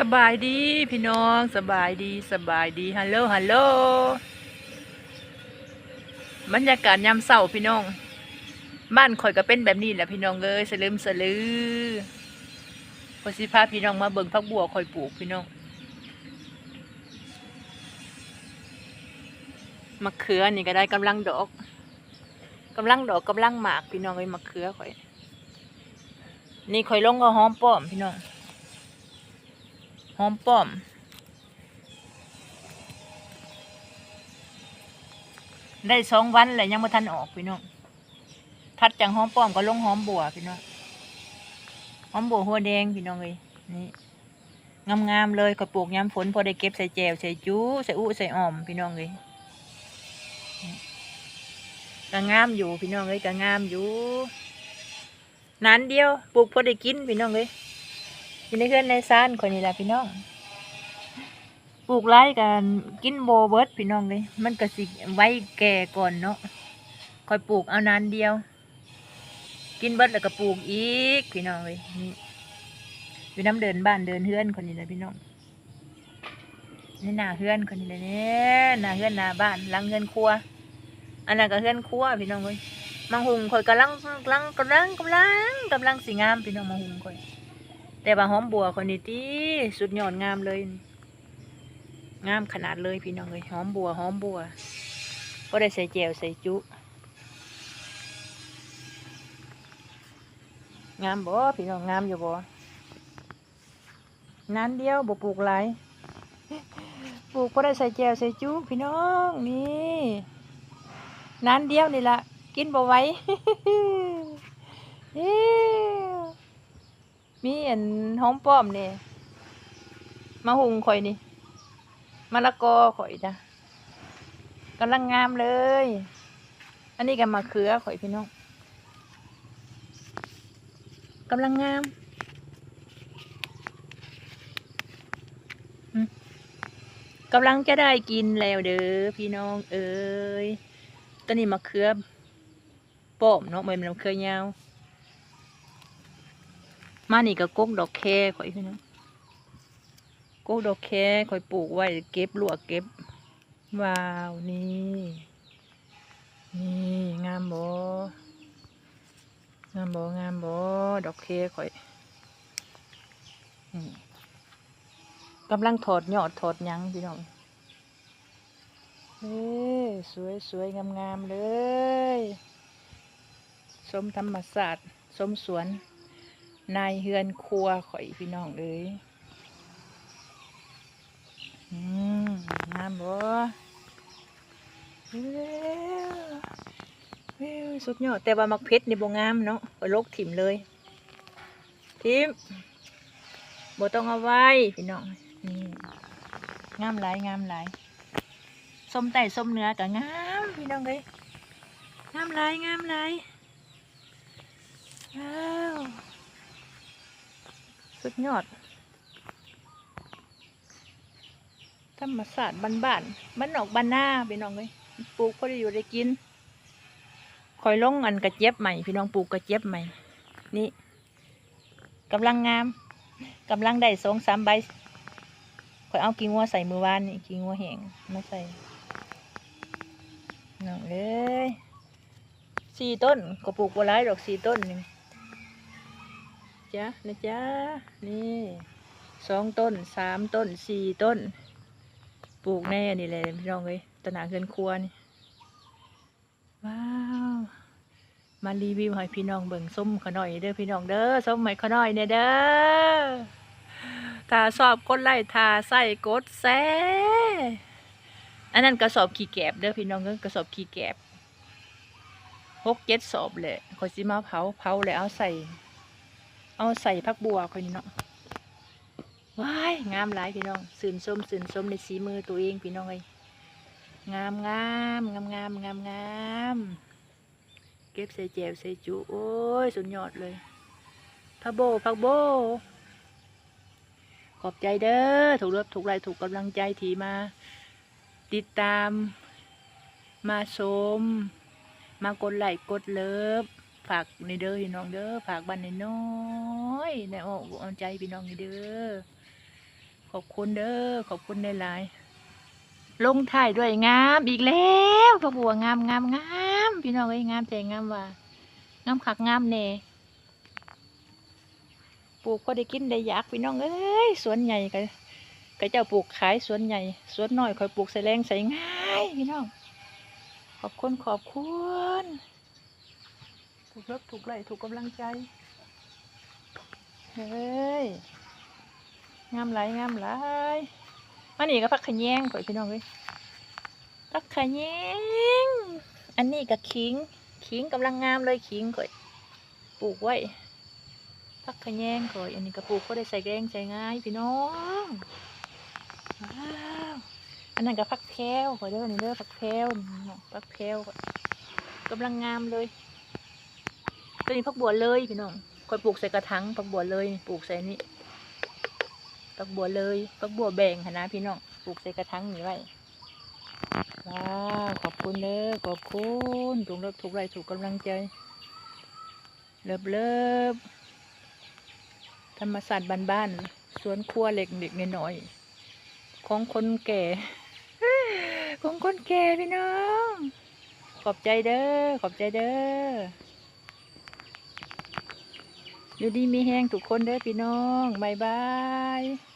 สบายดีพี่น้องสบายดีสบายดีฮัลโหลฮัลโหลบรรยากาศยามเช้าพี่น้อง บ้านข่อยก็เป็นแบบนี้แหละพี่น้องเอ้ยสลืมสลือพอสิพาพี่น้องมาเบิ่งพักบัวข่อยปลูกพี่น้องมะเขือนี่ก็ได้กำลังดอกกำลังดอกกำลังหมากพี่น้องเอ้ยมะเขือข่อย นี่ข่อยลงก็หอมป้อมพี่น้อง อมป้อม ได้สองวันแล้วยังไม่ทันออกพี่น้องทัดจากหอมป้อมก็ลงหอมบัวพี่น้องหอมบัวหัวแดงพี่น้องเลยนี่งามๆเลยก็ปลูกย้ำฝนพอได้เก็บใส่แจวใส่จู้ใส่อุใส่อ่อมพี่น้องเลยก็งามอยู่พี่น้องเลยก็งามอยู่นานเดียวปลูกพอได้กินพี่น้องเลย อยู่ในเพื่อนในซานคนนี้แหละพี่น้องปลูกไร่กันกินโบเบิร์ดพี่น้องเลยมันก็สิไว้แก่ก่อนเนาะคอยปลูกเอานานเดียว กินเบิร์ดแล้วก็ปลูกอีกพี่น้องเลยนี่อยู่น้ำเดินบ้านเดินเฮือนคนนี้แหละพี่น้องนี่หน้าเฮือนคนนี้เลยเนี่ยหน้าเฮือนหน้าบ้านหลังเฮือนครัว อันนั้นก็เฮือนครัวพี่น้องเลยมังหุงคอยกำลังกำลังกำลังกำลังกำลังสีงามพี่น้องมังหุงคอย แต่ว่าหอมบัวคนนี้ตีสุดยอดงามเลย งามขนาดเลยพี่น้องเลยหอมบัวหอมบัวก็ได้ใส่แจวใส่จุ งามบ่พี่น้องงามอยู่บ่นานเดียวบ่ปลูกหลายปลูกก็ได้ใส่แจวใส่จุพี่น้องนี่นานเดียวนี่ละกินบ่ไหว้เอ้ว มีอันหอมป้อมนี่มาหุงข่อยนี่มะละกอข่อยจ้ะกำลังงามเลย อันนี้ก็มะเขือข่อยพี่น้องกำลังงามกำลังจะได้กินแล้วเด้อพี่น้องเอ้ยตอนนี้มะเขือป้อมเนาะมันเป็นมะเขือยาว มานี่ก็กกดอกแคข่อยพี่น้องกกดอกแคข่อยปลูกไว้เก็บลวกเก็บว้าวนี่นี่งามบ่งามบ่งามบ่ดอกแคข่อยกำลังถอดยอดถอดยังพี่น้องเอ้สวยสวยงามงามๆเลย สมธรรมศาสตร์สมสวน นายเฮือนครัวข่อยพี่น้องเอ้ยอืมน้ำบ่วเอ้วสุดยอดแต่ว่ามักเพชรนี่บ่งามเนาะก็ลกถิ่มเลย ทิมบ่ต้องเอาไว้พี่น้องนี่งามหลายงามหลายส้มไต่ส้มเนื้อก็งามพี่น้องเอ้ยงามหลายงามหลายว้าว สุดยอด ธรรมศาสตร์บ้านบ้านๆบ้านนอกบ้านหน้าพี่น้องเลยปลูกพอได้อยู่ได้กินคอยลงอันกระเจี๊ยบใหม่ พี่น้องปลูกกระเจี๊ยบใหม่ นี่กำลังงามกำลังได้สองสามใบคอยเอากิ่งวัวใส่มือวานนี่กิ่งวัวแห้งมาใส่น้องเอ้ยสี่ต้นก็ปลูกบัวร้ายดอกสี่ต้นนี่ จ้ะนะจ๊ะนี่สองต้นสามต้นสี่ต้น ปลูกแน่นี่เลยพี่น้องเลยตนาเฮือนครัวนี่ว้าวมารีวิวให้พี่น้องเบิ่งส้มขน่อยเด้อพี่น้องเด้อส้มใหม่ขน่อยเนี่ยเด้อถ้าสอบกดไล่ถ้าใส่กดแซ่อันนั้นกระสอบขี้แกบเด้อพี่น้องเด้อกระสอบขี้แกบหกเจ็ดสอบเลยคอยสิมาเผาเผาแล้วเอาใส่ เอาใส่พักบัวคนนี้เนาะว้ายงามหลายพี่น้องสื่นส้มสื่นส้มในสีมือตัวเองพี่น้องเอ้ยงามงามงามงามงามงามเก็บใส่แจวใส่จุโอ้ยสุดยอดเลยพักโบพักโบ ขอบใจเด้อถูกรับถูกไรถูกกำลังใจที่มา ติดตาม มาชมมากดไลค์กดเลิฟ ฝากในเด้อพี่น้องเด้อฝากบ้านในน้อยในอ้อมอ้อมใจพี่น้องในเด้อขอบคุณเด้อขอบคุณในหลายลงถ่ายด้วยงามอีกแล้วพระบัวงามงามงามพี่น้องเอ้ยงามใจงามว่างามคักงามแน่ปลูกพอได้กินได้ยากพี่น้องเอ้ยสวนใหญ่ก็ก็เจ้าปลูกขายสวนใหญ่สวนน้อยคอยปลูกใส่แรงใส่ง่ายพี่น้องขอบคุณขอบคุณ กเลิกถูกไล่ถูกกำลังใจ เฮ้ย งามไหลงามไหลมานี่ก็พักขยงก่อยพี่น้องเลยพักขยงอันนี้ก็ขิง ขิงกำลังงามเลยขิงก่อยปลูกไว้พักขยงก่อย อันนี้ก็ปลูกก็ได้ใส่แกงใจง่ายพี่น้องอันนั้นก็พักแพรวก่อยเด้อนี่เด้อพักแพรวพักแพรวก่อยกำลังงามเลย ตัวนี้พักบัวเลยพี่น้องก่อยปลูกใส่กระถางพักบัวเลยปลูกใส่นี่ปักบัวเลยปักบัวแบ่งนะพี่น้องปลูกใส่กระถางนี่ไว้ว้าวขอบคุณเด้อขอบคุณถูกเลิกถูกไรถูกกำลังใจเลิบเลิบธรรมศาสตร์บ้านๆสวนครัวเล็กเด็กน้อยของคนแก่ ของคนแก่พี่น้อง ขอบใจเด้อ ขอบใจเด้อ อยู่ดีมีแห้งทุกคนเด้อพี่น้องบายบาย